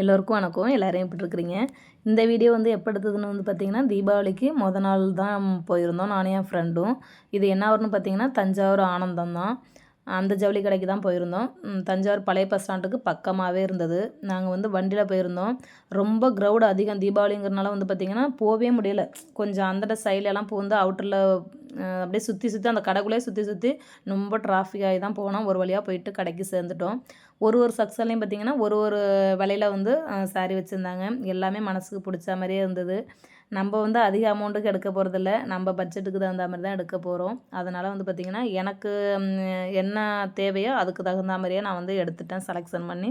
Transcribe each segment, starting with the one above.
எல்லோருக்கும் வணக்கம். எல்லோரும் எப்படி இருக்கிறீங்க? இந்த வீடியோ வந்து எப்போ எடுத்ததுன்னு வந்து பார்த்திங்கன்னா தீபாவளிக்கு மொதல் நாள் தான் போயிருந்தோம். நானும் என் ஃப்ரெண்டும் இது என்ன வரும்னு பார்த்திங்கன்னா தஞ்சாவூர் ஆனந்தம் தான். அந்த ஜவுளி கடைக்கு தான் போயிருந்தோம். தஞ்சாவூர் பழைய பஸ் ஸ்டாண்டுக்கு பக்கமாகவே இருந்தது. நாங்கள் வந்து வண்டியில் போயிருந்தோம். ரொம்ப க்ரௌடு அதிகம். தீபாவளிங்கிறனால வந்து பார்த்திங்கன்னா போகவே முடியல. கொஞ்சம் அந்த சைட்லலாம் பூந்து அவுட்டரில் அப்படியே சுற்றி சுற்றி அந்த கடைக்குள்ளேயே சுற்றி சுற்றி ரொம்ப டிராஃபிக் ஆகி தான் போனோம். ஒரு வழியாக போயிட்டு கடைக்கு சேர்ந்துட்டோம். ஒரு ஒரு சக்ஸன்லேயும் பார்த்திங்கன்னா ஒரு ஒரு விலையில் வந்து சாரி வச்சுருந்தாங்க. எல்லாமே மனசுக்கு பிடிச்ச மாதிரியே இருந்தது. நம்ம வந்து அதிக அமௌண்ட்டுக்கு எடுக்க போகிறதில்ல நம்ம பட்ஜெட்டுக்கு தகுந்த மாதிரி தான் எடுக்க போகிறோம் அதனால் வந்து பார்த்திங்கன்னா எனக்கு என்ன தேவையோ அதுக்கு தகுந்த மாதிரியே நான் வந்து எடுத்துட்டேன் செலெக்ஷன் பண்ணி.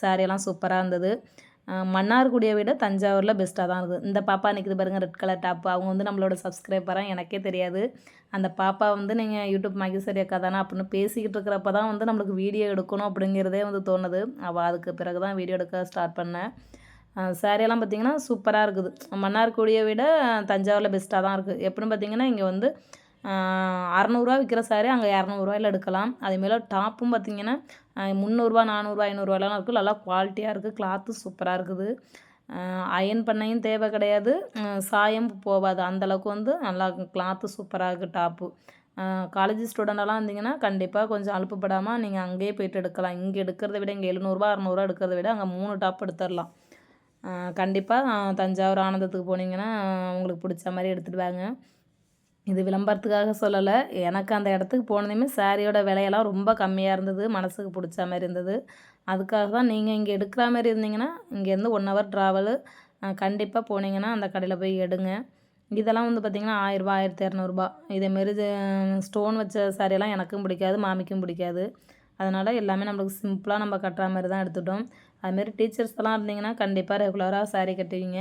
சாரியெல்லாம் சூப்பராக இருந்தது. மன்னார்குடியை விட தஞ்சாவூரில் பெஸ்ட்டாக தான் இருக்குது. இந்த பாப்பா நிற்குது பாருங்கள் ரெட் கலர் டாப்பு அவங்க வந்து நம்மளோட சப்ஸ்கிரைபராக எனக்கே தெரியாது. அந்த பாப்பா வந்து நீங்கள் யூடியூப் மகேஸ்வரி அக்கா தானே அப்படின்னு பேசிக்கிட்டு இருக்கிறப்ப தான் வந்து நம்மளுக்கு வீடியோ எடுக்கணும் அப்படிங்கிறதே வந்து தோணுது. அவள் அதுக்கு பிறகு தான் வீடியோ எடுக்க ஸ்டார்ட் பண்ணேன். சாரியெல்லாம் பார்த்திங்கன்னா சூப்பராக இருக்குது. மன்னார்குடியை விட தஞ்சாவூரில் பெஸ்ட்டாக தான் இருக்குது. எப்படின்னு பார்த்திங்கன்னா இங்கே வந்து அறநூறுவா விற்கிற சாரீ அங்கே இரநூறுவாயில் எடுக்கலாம். அதேமாரி டாப்பும் பார்த்திங்கன்னா முந்நூறுரூவா நானூறுரூவா ஐநூறுரூவாலாம் இருக்குது நல்லா குவாலிட்டியாக இருக்குது கிளாத்தும் சூப்பராக இருக்குது. அயன் பண்ணையும் தேவை கிடையாது. சாயம் போகாது. அந்தளவுக்கு வந்து நல்லா கிளாத்து சூப்பராக இருக்குது டாப்பு காலேஜ் ஸ்டூடெண்டெல்லாம் இருந்தீங்கன்னா கண்டிப்பாக கொஞ்சம் அலுப்புப்படாமல் நீங்கள் அங்கேயே போய்ட்டு எடுக்கலாம். இங்கே எடுக்கிறத விட இங்கே எழுநூறுபா அறநூறுவா எடுக்கிறத விட அங்கே மூணு டாப் எடுத்துடலாம். கண்டிப்பாக தஞ்சாவூர் ஆனந்தத்துக்கு போனீங்கன்னா உங்களுக்கு பிடிச்ச மாதிரி எடுத்துகிட்டு வாங்க இது விளம்பரத்துக்காக சொல்லலை. எனக்கு அந்த இடத்துக்கு போனதுமே சாரியோட விலையெல்லாம் ரொம்ப கம்மியாக இருந்தது. மனசுக்கு பிடிச்ச மாதிரி இருந்தது. அதுக்காக தான் நீங்கள் இங்கே எடுக்கிற மாதிரி இருந்தீங்கன்னா இங்கேருந்து ஒன் ஹவர் ட்ராவலு கண்டிப்பாக போனீங்கன்னா அந்த கடையில் போய் எடுங்க. இதெல்லாம் வந்து பார்த்திங்கன்னா ஆயிரரூபா ஆயிரத்தி இரநூறுபா இதேமாரி ஸ்டோன் வச்ச சாரியெல்லாம் எனக்கும் பிடிக்காது மாமிக்கும் பிடிக்காது. அதனால் எல்லாமே நம்மளுக்கு சிம்பிளாக நம்ம கட்டுற மாதிரி தான் எடுத்துட்டோம். அதுமாரி டீச்சர்ஸ் எல்லாம் இருந்தீங்கன்னா கண்டிப்பாக ரெகுலராக சாரீ கட்டுவீங்க.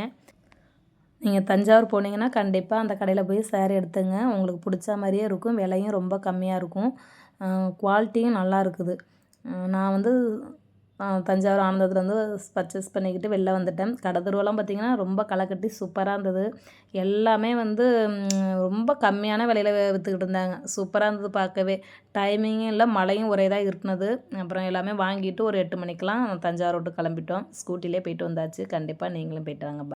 நீங்கள் தஞ்சாவூர் போனீங்கன்னா கண்டிப்பாக அந்த கடையில் போய் சேரீ எடுத்துங்க. உங்களுக்கு பிடிச்ச மாதிரியே இருக்கும். விலையும் ரொம்ப கம்மியாக இருக்கும். குவாலிட்டியும் நல்லா இருக்குது. நான் வந்து தஞ்சாவூர் ஆனந்தத்தில் வந்து பர்ச்சேஸ் பண்ணிக்கிட்டு வெளில வந்துட்டேன். கடை தெருவெல்லாம் பார்த்திங்கன்னா ரொம்ப களை கட்டி சூப்பராக இருந்தது. எல்லாமே வந்து ரொம்ப கம்மியான விலையில் விற்றுக்கிட்டு இருந்தாங்க. சூப்பராக இருந்தது பார்க்கவே. டைமிங்கும் இல்லை மழையும் ஒரே தான் இருட்டினது. அப்புறம் எல்லாமே வாங்கிட்டு ஒரு எட்டு மணிக்கெலாம் தஞ்சாவூர் விட்டு கிளம்பிட்டோம். ஸ்கூட்டிலே போயிட்டு வந்தாச்சு. கண்டிப்பாக நீங்களும் போயிட்டு வாங்க.